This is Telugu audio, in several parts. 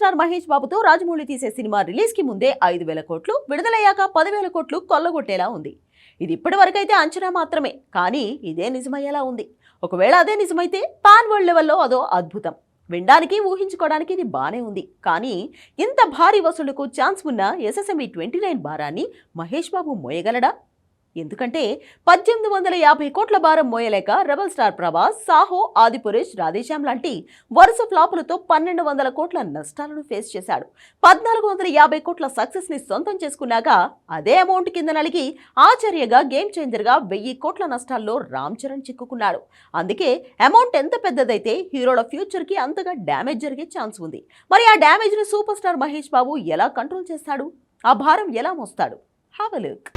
స్టార్ మహేష్ బాబుతో రాజమౌళి తీసే సినిమా రిలీజ్కి ముందే ఐదు వేల కోట్లు విడుదలయ్యాక పదివేల కోట్లు కొల్లగొట్టేలా ఉంది. ఇది ఇప్పటి వరకైతే అంచనా మాత్రమే కానీ ఇదే నిజమయ్యేలా ఉంది. ఒకవేళ అదే నిజమైతే పాన్ వరల్డ్ లెవెల్లో అదో అద్భుతం. వినడానికి ఊహించుకోవడానికి ఇది బానే ఉంది. కానీ ఇంత భారీ వసూళ్ళకు ఛాన్స్ ఉన్న ఎస్ఎస్ఎంఈ ట్వంటీ నైన్ భారాన్ని మహేష్ బాబు మోయగలడా? ఎందుకంటే పద్దెనిమిది వందల యాభై కోట్ల భారం మోయలేక రెబల్ స్టార్ ప్రభాస్ సాహో ఆదిపురేష్ రాధేశ్యామ్ లాంటి వరుస ఫ్లాపులతో పన్నెండు వందల కోట్ల నష్టాలను ఫేస్ చేశాడు. పద్నాలుగు వందల యాభై కోట్ల సక్సెస్ని సొంతం చేసుకున్నాక అదే అమౌంట్ కింద నలిగి ఆచార్యగా గేమ్ చేంజర్గా వెయ్యి కోట్ల నష్టాల్లో రామ్ చరణ్ చిక్కుకున్నాడు. అందుకే అమౌంట్ ఎంత పెద్దదైతే హీరోల ఫ్యూచర్కి అంతగా డ్యామేజ్ జరిగే ఛాన్స్ ఉంది. మరి ఆ డ్యామేజ్ని సూపర్ స్టార్ మహేష్ బాబు ఎలా కంట్రోల్ చేస్తాడు? ఆ భారం ఎలా మోస్తాడు? హావ్ అ లుక్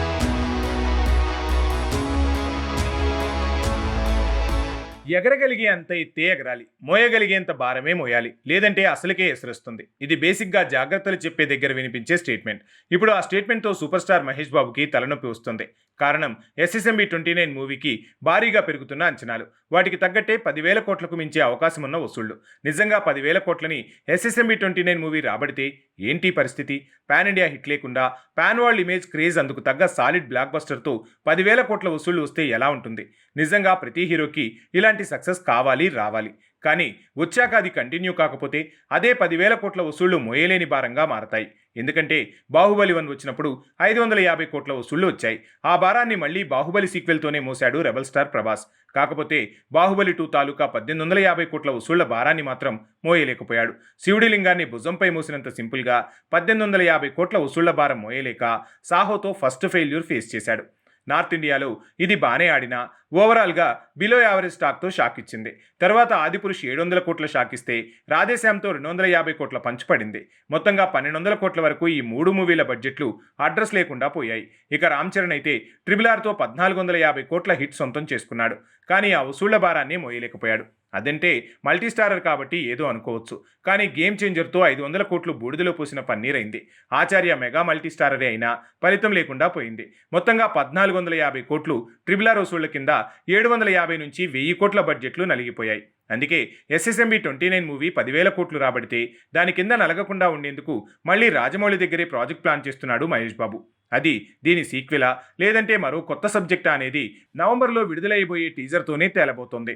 ఎగరగలిగే అంత ఎత్తే ఎగరాలి మోయగలిగేంత భారమే మోయాలి. లేదంటే అసలుకే ఎసరుస్తుంది. ఇది బేసిక్గా జాగ్రత్తలు చెప్పే దగ్గర వినిపించే స్టేట్మెంట్. ఇప్పుడు ఆ స్టేట్మెంట్తో సూపర్ స్టార్ మహేష్ బాబుకి తలనొప్పి వస్తుంది. కారణం ఎస్ఎస్ఎంబి ట్వంటీ నైన్ మూవీకి భారీగా పెరుగుతున్న అంచనాలు. వాటికి తగ్గట్టే పదివేల కోట్లకు మించే అవకాశం ఉన్న వసూళ్ళు. నిజంగా పదివేల కోట్లని ఎస్ఎస్ఎంబి ట్వంటీ నైన్ మూవీ రాబడితే ఏంటి పరిస్థితి? పాన్ ఇండియా హిట్ లేకుండా పాన్ వరల్డ్ ఇమేజ్ క్రేజ్ అందుకు తగ్గ సాలిడ్ బ్లాక్ బస్టర్తో పదివేల కోట్ల వసూళ్ళు వస్తే ఎలా ఉంటుంది? నిజంగా ప్రతి హీరోకి ఇలాంటి సక్సెస్ కావాలి రావాలి. కానీ వచ్చాక అది కంటిన్యూ కాకపోతే అదే పదివేల కోట్ల వసూళ్ళు మోయలేని భారంగా మారతాయి. ఎందుకంటే బాహుబలి వన్ వచ్చినప్పుడు ఐదు వందల యాభై కోట్ల వసూళ్ళు వచ్చాయి. ఆ భారాన్ని మళ్ళీ బాహుబలి సీక్వెల్తోనే మోశాడు రెబల్ స్టార్ ప్రభాస్. కాకపోతే బాహుబలి టూ తాలూకా పద్దెనిమిది వందల యాభై కోట్ల వసూళ్ళ భారాన్ని మాత్రం మోయలేకపోయాడు. శివుడి లింగాన్ని భుజంపై మోసినంత సింపుల్గా పద్దెనిమిది వందల యాభై కోట్ల వసూళ్ళ భారం మోయలేక సాహోతో ఫస్ట్ ఫెయిల్యూర్ ఫేస్ చేశాడు. నార్త్ ఇండియాలో ఇది బానే ఆడినా ఓవరాల్గా బిలో యావరేజ్ స్టాక్తో షాక్ ఇచ్చింది. తర్వాత ఆదిపురుష్ ఏడు వందల కోట్ల షాక్ ఇస్తే రాధేశ్యామ్తో రెండు వందల యాభై కోట్ల పంచిపడింది మొత్తంగా పన్నెండు వందల కోట్ల వరకు ఈ మూడు మూవీల బడ్జెట్లు అడ్రస్ లేకుండా పోయాయి. ఇక రామ్ చరణ్ అయితే ట్రిబుల్ ఆర్తో పద్నాలుగు వందల యాభై కోట్ల హిట్ సొంతం చేసుకున్నాడు. కానీ ఆ వసూళ్ళ భారాన్ని మోయలేకపోయాడు. అదంటే మల్టీస్టారర్ కాబట్టి ఏదో అనుకోవచ్చు. కానీ గేమ్ చేంజర్తో ఐదు వందల కోట్లు బూడిదలో పూసిన పన్నీరైంది ఆచార్య మెగా మల్టీస్టారరే అయినా ఫలితం లేకుండా పోయింది. మొత్తంగా పద్నాలుగు వందల యాభై కోట్లు ట్రిబుల్ ఆర్ వసూళ్ళ కింద ఏడు వందల యాభై నుంచి వెయ్యి కోట్ల బడ్జెట్లు నలిగిపోయాయి. అందుకే ఎస్ఎస్ఎంబి ట్వంటీ నైన్ మూవీ పదివేల కోట్లు రాబడితే దాని కింద నలగకుండా ఉండేందుకు మళ్ళీ రాజమౌళి దగ్గరే ప్రాజెక్ట్ ప్లాన్ చేస్తున్నాడు మహేష్ బాబు. అది దీని సీక్వెలా? లేదంటే మరో కొత్త సబ్జెక్టా అనేది నవంబర్లో విడుదలైపోయే టీజర్తోనే తేలబోతోంది.